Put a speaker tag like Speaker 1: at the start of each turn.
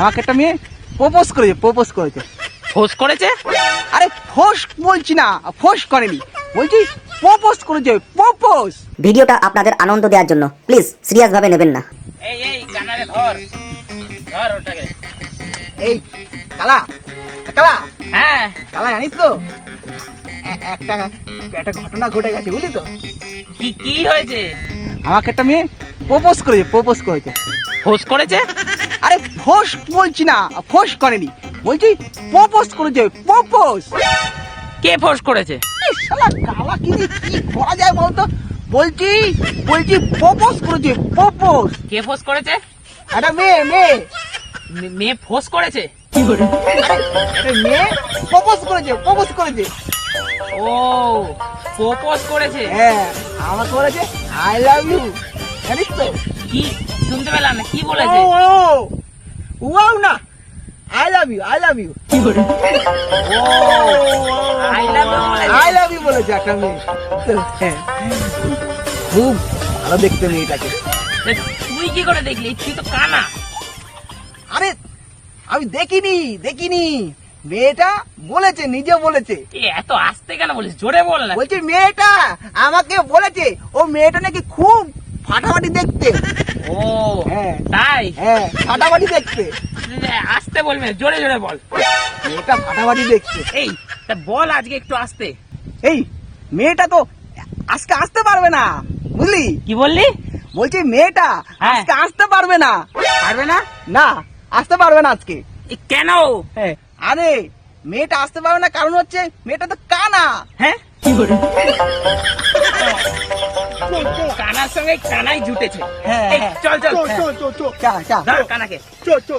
Speaker 1: আমাকে একটা মেয়ে প্রপোজ করেছে প্রপোজ করেছে।
Speaker 2: ফোস করেছে?
Speaker 1: আরে ফোস বলছি না ফোস করেনি। বলছি প্রপোজ করেছে প্রপোজ।
Speaker 3: ভিডিওটা আপনাদের আনন্দ দেওয়ার জন্য প্লিজ সিরিয়াস ভাবে নেবেন না।
Speaker 2: এই এই কানারে ধর। ধর ওটাকে।
Speaker 1: এই কালা কালা।
Speaker 2: হ্যাঁ।
Speaker 1: কালা জানিস তো? একটা একটা ঘটনা ঘটে গেছে বুঝলি তো?
Speaker 2: কি কি হয়েছে?
Speaker 1: আমাকে একটা মেয়ে প্রপোজ করেছে প্রপোজ করেছে।
Speaker 2: ফোস করেছে?
Speaker 1: আরে ফোস বলছি না ফোস করেনি। বলছি প্রপোজ করেছে প্রপোজ।
Speaker 2: কে ফোস করেছে?
Speaker 1: শালা কালা কি কি করা যায় বলতো? বলছি বলছি প্রপোজ করেছে প্রপোজ।
Speaker 2: কে ফোস করেছে?
Speaker 1: একটা মেয়ে মেয়ে।
Speaker 2: মে- মেয়ে ফোস করেছে?
Speaker 1: একটা মেয়ে প্রপোজ করেছে প্রপোজ করেছে।
Speaker 2: ও প্রপোজ করেছে?
Speaker 1: হ্যাঁ আমার করেছে আই লাভ ইউ জানিস তো?
Speaker 2: কি? শুনতে পেলাম না কি
Speaker 1: ও
Speaker 2: বলেছে
Speaker 1: ও। ওয়াও না। I love you I love you
Speaker 2: O I love you
Speaker 1: I love you বলেছে একটা মেয়ে। খুব ভালো দেখতে মেয়েটাকে।
Speaker 2: তুই কি করে দেখলি? তুই তো কানা।
Speaker 1: আরে আমি দেখিনি দেখিনি। মেয়েটা বলেছে নিজে বলেছে।
Speaker 2: এত আস্তে কেন বলিস জোরে বল না।
Speaker 1: বলছি মেয়েটা আমাকে বলেছে। ও মেয়েটা নাকি খুব ফাটাফাটি দেখতে। হ্যাঁ।
Speaker 2: তাই?
Speaker 1: হ্যাঁ ফাটাফাটি দেখতে।
Speaker 2: আস্তে বলবি জোরে জোরে বল।
Speaker 1: মেয়েটা ফাটাফাটি দেখতে।
Speaker 2: এই তা বল আজকে একটু আস্তে।
Speaker 1: এই মেয়েটা তো আজকে আসতে পারবে না বুঝলি?
Speaker 2: কি বললি?
Speaker 1: বলছি মেয়েটা
Speaker 2: হ্যাঁ।
Speaker 1: আজকে আসতে পারবে না।
Speaker 2: পারবে না?
Speaker 1: না আসতে পারবে না আজকে।
Speaker 2: কেন?
Speaker 1: হ্যাঁ আরে মেয়েটা আসতে পারবে না কারণ হচ্ছে মেয়েটা তো কানা।
Speaker 2: হ্যাঁ? কানার সঙ্গে কানাই জুটেছে।
Speaker 1: চল
Speaker 2: চল।
Speaker 1: চল
Speaker 2: চল চল
Speaker 1: চা চা
Speaker 2: ধর কানাকে।
Speaker 1: চল চো